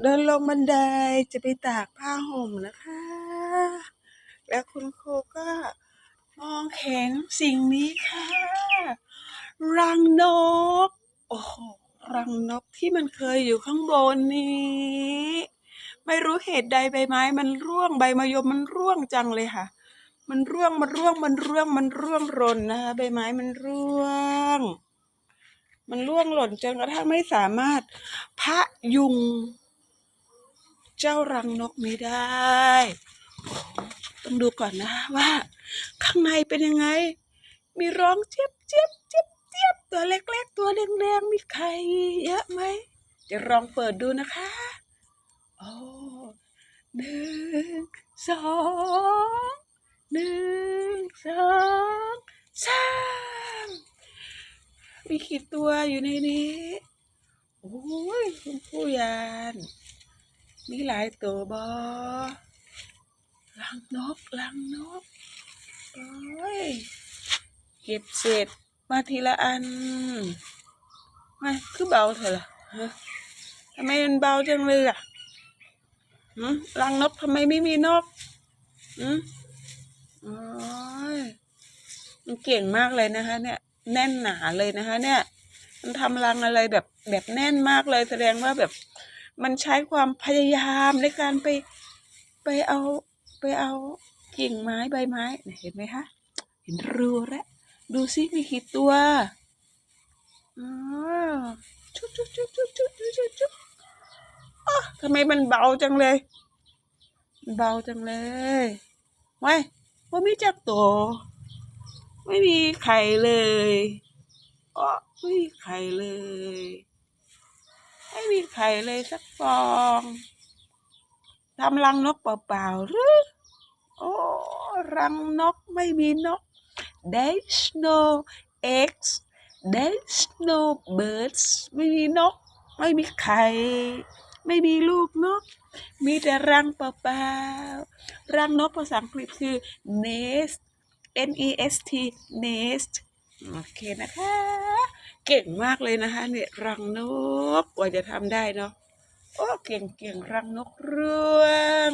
เดินลงบันไดจะไปตากผ้าห่มนะคะ แล้วคุณครูก็มองเห็นสิ่งนี้ค่ะ รังนก โอ้โห รังนกที่มันเคยอยู่ข้างบนนี้ ไม่รู้เหตุใดใบไม้ มันร่วงใบมะยมมันร่วงจังเลยค่ะ มันร่วงมันร่วงมันร่วงมันร่วงหล่นนะคะใบไม้มันร่วง มันร่วงหล่นจนกระทั่งไม่สามารถพะยุง เจ้ารังนกนี้ได้ ต้องดูก่อนนะว่า ข้างในเป็นยังไง มีร้องเจี๊ยบเจี๊ยบเจี๊ยบเจี๊ยบตัวเล็ก ๆ ตัวแดงๆมีไข่เยอะไหมจะลองเปิดดูนะคะโอ้หนึ่งสองหนึ่งสองสามมีกี่ตัวอยู่ในนี้ โอ้ยคุณผู้ยาน มีหลายตัวบอลังนกลังนกโอ้ยเก็บเศษมาทีละอันไม่คือเบาเถอะล่ะทำไมมันเบาจังเลยอะหืมรังนกทำไมไม่มีนกหืมโอ้ยมันเก่งมากเลยนะคะ เนี่ย แน่นหนาเลยนะคะ เนี่ย มันทำรังอะไรแบบแบบแน่นมากเลยแสดงว่าแบบ มันใช้ความพยายามในการไปไปเอาไปเอากิ่งไม้ใบไม้เห็นไหมคะเห็นรูแล้วดูซิมีกี่ตัวอ๋อชุบชุบชุบชุบชุบชุบชุบชุบอ๋อทำไมมันเบาจังเลยเบาจังเลยไว้ว่ามีจักตัวไม่มีไข่เลยอ๋อไม่มีไข่เลย ไม่มีไข่เลยสักฟองทำรังนกเปล่าๆหรือโอ้รังนกไม่มีนก There's no eggs There's no birds ไม่มีนก ไม่มีไข่ ไม่มีลูกนก มีแต่รังเปล่าๆรังนกภาษาอังกฤษคือ nest N E S T nest โอเคนะคะ เก่งมากเลยนะคะ เนี่ยรังนกกว่าจะทำได้เนาะโอ้เก่งเก่งรังนกเรื่อง